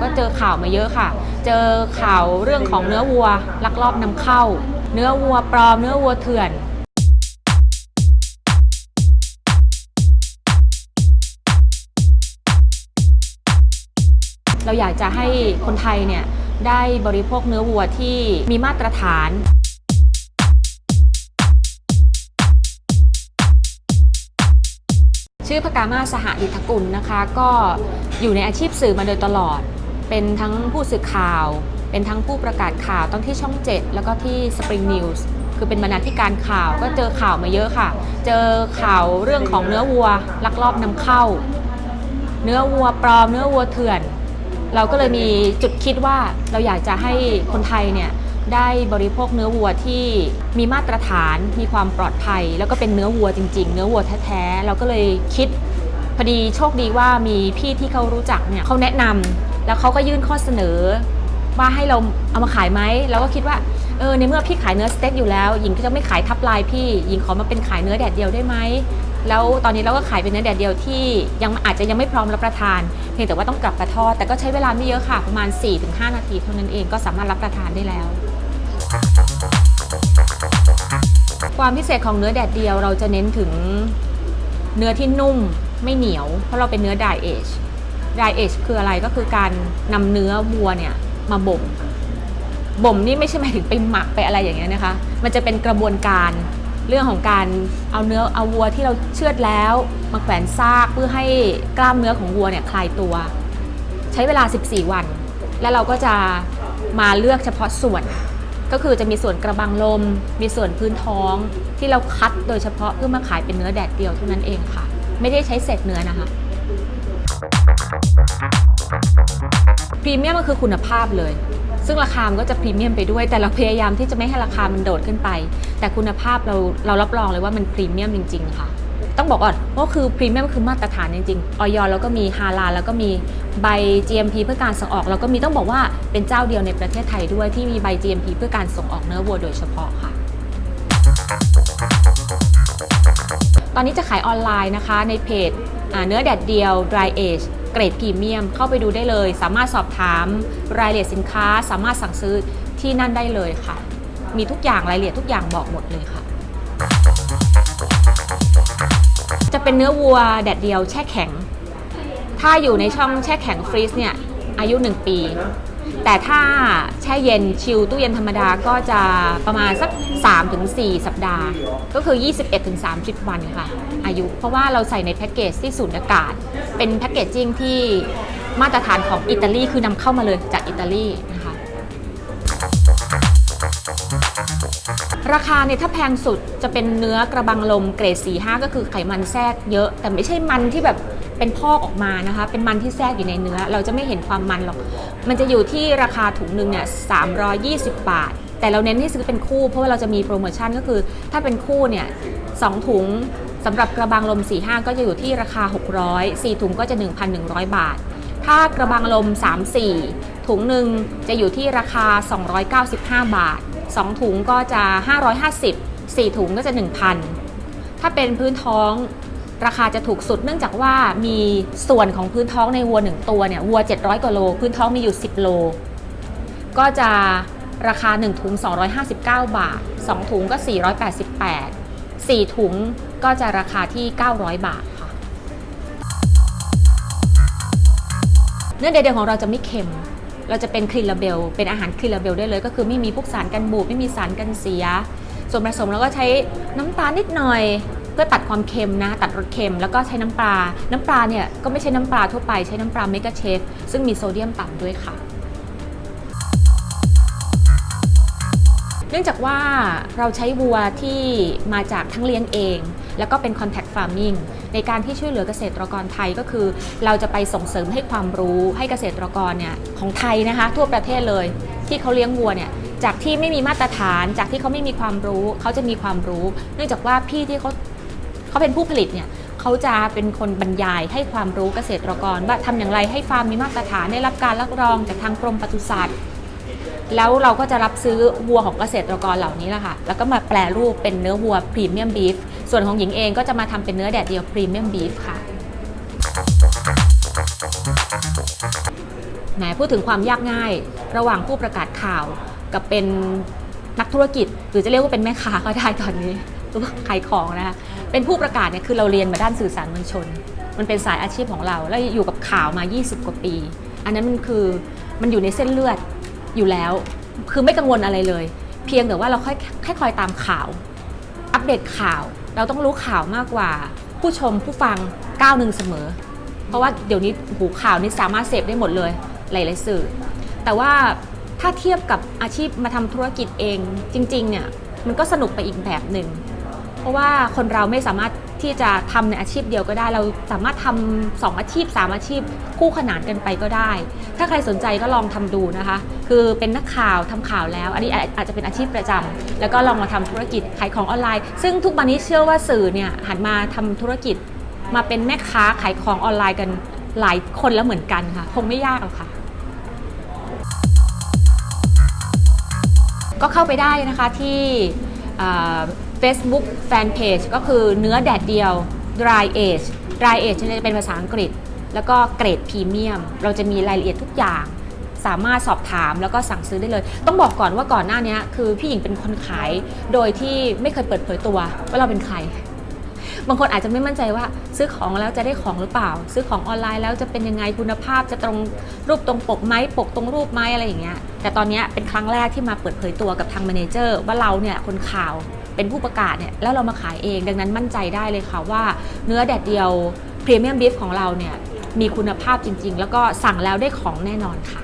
ก็เจอข่าวมาเยอะค่ะ เจอข่าวเรื่องของเนื้อวัวลักลอบนำเข้า เนื้อวัวปลอม เนื้อวัวเถื่อนเราอยากจะให้คนไทยเนี่ยได้บริโภคเนื้อวัวที่มีมาตรฐาน ชื่อพกามาสหอิทธกุลนะคะ ก็อยู่ในอาชีพสื่อมาโดยตลอด เป็นทั้งผู้สื่อข่าว เป็นทั้งผู้ประกาศข่าวตั้งที่ช่อง 7 แล้วก็ที่ Spring News คือเป็นบรรณาธิการข่าวก็เจอข่าวมาเยอะค่ะ เจอข่าวเรื่องของเนื้อวัวลักลอบนำเข้า เนื้อวัวปลอม เนื้อวัวเถื่อน เราก็เลยมีจุดคิดว่าเราอยากจะให้คนไทยเนี่ยได้บริโภคเนื้อวัวที่มีมาตรฐาน มีความปลอดภัย แล้วก็เป็นเนื้อวัวจริง ๆ เนื้อวัวแท้ๆเราก็เลยคิดพอดีโชคดีว่ามีพี่ที่เขารู้จักเนี่ยเขาแนะนำ แล้วเขาก็ยื่นข้อเสนอว่าให้เราเอามาขายไหมเราก็คิดว่าเออในเมื่อพี่ขายเนื้อสเต็กอยู่แล้วหญิงก็จะไม่ขายทับลายพี่หญิงขอมาเป็นขายเนื้อแดดเดียวได้ไหมแล้วตอนนี้เราก็ขายเป็นเนื้อแดดเดียวที่ยังอาจจะยังไม่พร้อมรับประทาน เพียงแต่ว่าต้องกลับกระทอด แต่ก็ใช้เวลาไม่เยอะค่ะประมาณ 4-5 นาทีเท่านั้นเองก็สามารถรับประทานได้แล้ว ความพิเศษของเนื้อแดดเดียวเราจะเน้นถึงเนื้อที่นุ่มไม่เหนียว เพราะเราเป็นเนื้อ dry age dry age คืออะไรก็คือการนำเนื้อวัวเนี่ยมาบ่ม บ่มนี่ไม่ใช่หมายถึงไปหมักไปอะไรอย่างเงี้ยนะคะ มันจะเป็นกระบวนการเรื่องของการเอาเนื้อเอาวัวที่เราเชือดแล้ว มาแขวนซากเพื่อให้กล้ามเนื้อของวัวเนี่ยคลายตัว ใช้เวลา 14 วัน แล้วเราก็จะมาเลือกเฉพาะส่วน ก็คือจะมีส่วนกระบังลม มีส่วนพื้นท้องที่เราคัดโดยเฉพาะเพื่อมาขายเป็นเนื้อแดดเดียวเท่านั้นเองค่ะ ไม่ได้ใช้เศษเนื้อนะคะ พรีเมียมก็คือคุณภาพเลย ซึ่งราคามันก็จะพรีเมียมไปด้วย แต่เราพยายามที่จะไม่ให้ราคามันโดดขึ้นไป แต่คุณภาพเราเรารับรองเลยว่ามันพรีเมียมจริง ๆ ค่ะ ต้องบอกก่อนว่าคือพรีเมียมคือมาตรฐานจริงๆออยแล้วก็มีฮาลาแล้วก็มีใบ GMP เพื่อการส่งออก แล้วก็มีต้องบอกว่าเป็นเจ้าเดียวในประเทศไทยด้วยที่มีใบ GMP เพื่อการส่งออกเนื้อวัวโดยเฉพาะค่ะตอนนี้จะขายออนไลน์นะคะในเพจเนื้อแดดเดียว dry age เกรดพรีเมียมเข้าไปดูได้เลย สามารถสอบถามรายละเอียดสินค้า สามารถสั่งซื้อที่นั่นได้เลยค่ะ มีทุกอย่างรายละเอียดทุกอย่างบอกหมดเลยค่ะ จะเป็นเนื้อวัวแดดเดียวแช่แข็ง ถ้าอยู่ในช่องแช่แข็งฟรีซเนี่ยอายุ 1 ปี แต่ถ้าแช่เย็นชิลตู้เย็นธรรมดาก็จะประมาณสัก 3-4 สัปดาห์ ก็คือ 21-30 วันค่ะ อายุ เพราะว่าเราใส่ในแพ็กเกจที่สูญอากาศ เป็นแพ็กเกจจิ้งที่มาตรฐานของอิตาลีคือนำเข้ามาเลยจากอิตาลีนะคะ ราคาเนี่ยถ้าแพงสุดจะเป็นเนื้อกระบังลมเกรด 4-5 ก็คือไขมันแทรกเยอะ แต่ไม่ใช่มันที่แบบเป็นพอกออกมานะคะ เป็นมันที่แทรกอยู่ในเนื้อ เราจะไม่เห็นความมันหรอก มันจะอยู่ที่ราคาถุงหนึ่งเนี่ย 320 บาท แต่เราเน้นที่ซื้อเป็นคู่ เพราะว่าเราจะมีโปรโมชั่นก็คือ ถ้าเป็นคู่เนี่ยสองถุงสำหรับกระบังลม 4-5 ก็จะอยู่ที่ราคา 600 4 ถุงก็จะ 1,100 บาท ถ้ากระบังลม 3-4 ถุงหนึ่งจะอยู่ที่ราคา 295 บาท 2 ถุงก็จะ 550 4 ถุงก็จะ 1,000 ถ้าเป็นพื้นท้องราคาจะถูกสุดเนื่องจากว่ามีส่วนของพื้นท้องในวัว 1 ตัวเนี่ยวัว 700กว่าโล พื้นท้องมีอยู่ 10 โล ก็จะราคา 1 ถุง 259 บาท 2 ถุงก็ 488 4 ถุงก็จะราคาที่ 900 บาทค่ะ เนื้อเดเดียวของเราจะไม่เค็ม เราจะเป็นคลีนลาเบลเป็นอาหารคลีนลาเบลได้เลย ก็คือไม่มีพวกสารกันบูดไม่มีสารกันเสีย ส่วนผสมเราก็ใช้น้ำตาลนิดหน่อย เพื่อตัดความเค็มนะ ตัดรสเค็มแล้วก็ใช้น้ำปลา น้ำปลาเนี่ยก็ไม่ใช่น้ำปลาทั่วไปใช้น้ำปลาเมกาเชฟซึ่งมีโซเดียมต่ำด้วยค่ะเนื่องจากว่าเราใช้วัวที่มาจากทั้งเลี้ยงเอง แล้วก็เป็น contact farming ในการที่ช่วยเหลือเกษตรกรไทยก็คือ เราจะไปส่งเสริมให้ความรู้ให้เกษตรกรเนี่ยของไทยนะคะ ทั่วประเทศเลยที่เขาเลี้ยงวัวเนี่ยจากที่ไม่มีมาตรฐานจากที่เขาไม่มีความรู้ เขาจะมีความรู้ เนื่องจากว่าพี่ที่เขาเขาเป็นผู้ผลิตเนี่ยเขาจะเป็นคนบรรยายให้ความรู้เกษตรกร ว่าทำอย่างไรให้ฟาร์มมีมาตรฐานได้รับการรับรองจากทางกรมปศุสัตว์แล้วเราก็จะรับซื้อวัวของเกษตรกรเหล่านี้แหละค่ะแล้วก็มาแปลรูปเป็นเนื้อวัวพรีเมียมบีฟ ส่วนของหญิงเองก็จะมาทำเป็นเนื้อแดดเดียวพรีเมียมบีฟค่ะไหนพูดถึงความยากง่าย ระหว่างผู้ประกาศข่าวกับเป็นนักธุรกิจ หรือจะเรียกว่าเป็นแม่ค้าก็ได้ตอนนี้หรือว่าขายของนะคะเป็นผู้ประกาศเนี่ยคือเราเรียนมาด้านสื่อสารมวลชน มันเป็นสายอาชีพของเรา แล้วอยู่กับข่าวมา 20 กว่าปี อันนั้นมันคือมันอยู่ในเส้นเลือดอยู่แล้ว คือไม่กังวลอะไรเลย เพียงแต่ว่าเราค่อยแค่คอยตามข่าว อัปเดตข่าว เราต้องรู้ข่าวมากกว่า ผู้ชมผู้ฟังก้าวหนึ่งเสมอ เพราะว่าเดี๋ยวนี้หูข่าวนี่สามารถเสพได้หมดเลยหลายๆสื่อ แต่ว่าถ้าเทียบกับอาชีพมาทำธุรกิจเองจริงๆเนี่ยมันก็สนุกไปอีกแบบหนึ่งเพราะว่าคนเราไม่สามารถ ที่จะทำในอาชีพเดียวก็ได้ เราสามารถทำสองอาชีพสามอาชีพ คู่ขนานกันไปก็ได้ ถ้าใครสนใจก็ลองทำดูนะคะ คือเป็นนักข่าวทำข่าวแล้ว อันนี้อาจจะเป็นอาชีพประจำแล้วก็ลองมาทำธุรกิจขายของออนไลน์ ซึ่งทุกวันนี้เชื่อว่าสื่อเนี่ยหันมาทำธุรกิจ มาเป็นแม่ค้าขายของออนไลน์กันหลายคนแล้วเหมือนกันค่ะ คงไม่ยากหรอกค่ะก็เข้าไปได้นะคะที่ Facebook Fanpage ก็คือเนื้อแดดเดียว Dry Age Dry Age จะเป็นภาษาอังกฤษ แล้วก็เกรดพรีเมียม เราจะมีรายละเอียดทุกอย่าง สามารถสอบถามแล้วก็สั่งซื้อได้เลย ต้องบอกก่อนว่าก่อนหน้านี้คือพี่หญิงเป็นคนขาย โดยที่ไม่เคยเปิดเผยตัวว่าเราเป็นใคร บางคนอาจจะไม่มั่นใจว่าซื้อของแล้วจะได้ของหรือเปล่า ซื้อของออนไลน์แล้วจะเป็นยังไงคุณภาพจะตรงรูปตรงปกไหมปกตรงรูปไหมอะไรอย่างเงี้ย แต่ตอนนี้เป็นครั้งแรกที่มาเปิดเผยตัวกับทางแมเนเจอร์ว่าเราเนี่ยคนข่าว เป็นผู้ประกาศเนี่ยแล้วเรามาขายเอง ดังนั้นมั่นใจได้เลยค่ะว่า เนื้อแดดเดียวพรีเมียมบีฟของเราเนี่ยมีคุณภาพจริง ๆ แล้วก็สั่งแล้วได้ของแน่นอนค่ะ